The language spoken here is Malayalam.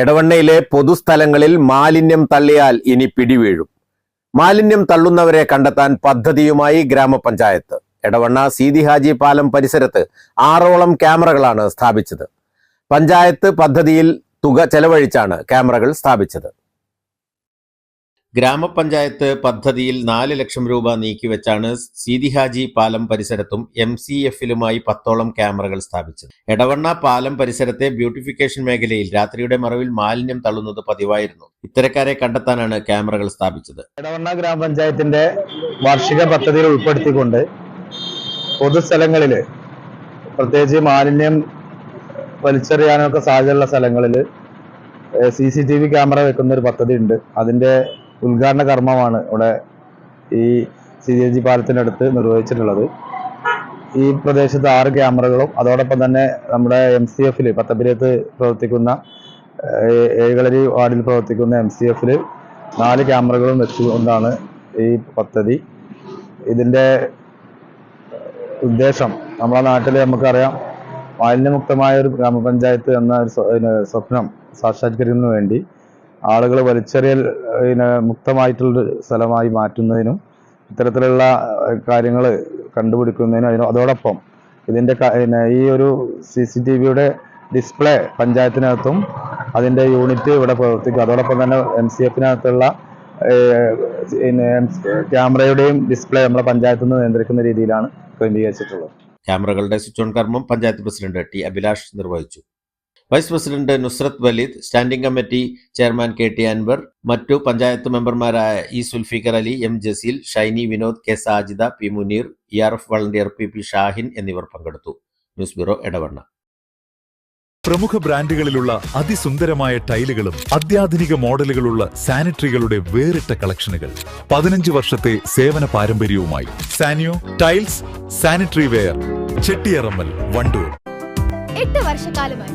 എടവണ്ണയിലെ പൊതുസ്ഥലങ്ങളിൽ മാലിന്യം തള്ളിയാൽ ഇനി പിടിവീഴും. മാലിന്യം തള്ളുന്നവരെ കണ്ടെത്താൻ പദ്ധതിയുമായി ഗ്രാമപഞ്ചായത്ത്. എടവണ്ണ സീതി ഹാജി പാലം പരിസരത്ത് ആറോളം ക്യാമറകളാണ് സ്ഥാപിച്ചത്. പഞ്ചായത്ത് പദ്ധതിയിൽ തുക ചെലവഴിച്ചാണ് ക്യാമറകൾ സ്ഥാപിച്ചത്. ഗ്രാമപഞ്ചായത്ത് പദ്ധതിയിൽ നാല് ലക്ഷം രൂപ നീക്കിവെച്ചാണ് സീതിഹാജി പാലം പരിസരത്തും എം സി എഫിലുമായി പത്തോളം ക്യാമറകൾ സ്ഥാപിച്ചത്. എടവണ്ണ പാലം പരിസരത്തെ ബ്യൂട്ടിഫിക്കേഷൻ മേഖലയിൽ രാത്രിയുടെ മറവിൽ മാലിന്യം തള്ളുന്നത് പതിവായിരുന്നു. ഇത്തരക്കാരെ കണ്ടെത്താനാണ് ക്യാമറകൾ സ്ഥാപിച്ചത്. എടവണ്ണ ഗ്രാമപഞ്ചായത്തിന്റെ വാർഷിക പദ്ധതിയിൽ ഉൾപ്പെടുത്തിക്കൊണ്ട് പൊതുസ്ഥലങ്ങളിൽ പ്രത്യേകിച്ച് മാലിന്യം വലിച്ചെറിയാനൊക്കെ സാധ്യതയുള്ള സ്ഥലങ്ങളിൽ C C T V camera വെക്കുന്ന ഒരു പദ്ധതി ഉണ്ട് അതിന്റെ ഉദ്ഘാടന കർമ്മമാണ് ഇവിടെ ഈ സി ജി ജി പാലത്തിനടുത്ത് നിർവഹിച്ചിട്ടുള്ളത്. ഈ പ്രദേശത്ത് ആറ് ക്യാമറകളും അതോടൊപ്പം തന്നെ നമ്മുടെ എം സി എഫിൽ പത്തപ്പിരത്ത് പ്രവർത്തിക്കുന്ന ഏഴുകളരി വാർഡിൽ പ്രവർത്തിക്കുന്ന എം സി എഫിൽ നാല് ക്യാമറകളും വെച്ചുകൊണ്ടാണ് ഈ പദ്ധതി. ഇതിന്റെ ഉദ്ദേശം നമ്മുടെ നാട്ടിൽ നമുക്കറിയാം മാലിന്യമുക്തമായ ഒരു ഗ്രാമപഞ്ചായത്ത് എന്ന ഒരു സ്വപ്നം സാക്ഷാത്കരിക്കുന്നതിന് വേണ്ടി ആളുകൾ വലിച്ചെറിയൽ പിന്നെ മുക്തമായിട്ടുള്ള സ്ഥലമായി മാറ്റുന്നതിനും ഇത്തരത്തിലുള്ള കാര്യങ്ങൾ കണ്ടുപിടിക്കുന്നതിനും അതിനും അതോടൊപ്പം ഇതിന്റെ പിന്നെ ഈ ഒരു സി സി ടി വിയുടെ ഡിസ്പ്ലേ പഞ്ചായത്തിനകത്തും അതിന്റെ യൂണിറ്റ് ഇവിടെ പ്രവർത്തിക്കും. അതോടൊപ്പം തന്നെ എം സി എഫിനകത്തുള്ള ക്യാമറയുടെയും ഡിസ്പ്ലേ നമ്മളെ പഞ്ചായത്തിൽ നിന്ന് നിയന്ത്രിക്കുന്ന രീതിയിലാണ് ക്രമീകരിച്ചിട്ടുള്ളത്. ക്യാമറകളുടെ സ്വിച്ച് ഓൺ കർമ്മം പഞ്ചായത്ത് പ്രസിഡന്റ് ടി അഭിലാഷ് നിർവഹിച്ചു. Vice president Nusrath Waleed standing committee chairman K T Anwar മറ്റു പഞ്ചായത്ത് മെമ്പർമാരായ E Sulfikar Ali M Jaseel Shiny Vinod K Sajida P Muneer E R F volunteer P P Shahin എന്നിവർ പങ്കെടുത്തു. ന്യൂസ് ബ്യൂറോ ഇടവണ്ണ പ്രമുഖ ബ്രാൻഡുകളിലുള്ള അതിസുന്ദരമായ ടൈലുകളും അത്യാധുനിക മോഡലുകളുള്ള സാനിറ്ററികളുടെ വേറിട്ട കളക്ഷനുകൾ പതിനഞ്ച് വർഷത്തെ സേവന പാരമ്പര്യവുമായി. Saniyo tiles sanitary ware Chettiyarammal Wandoor. എട്ട് വർഷക്കാലമായി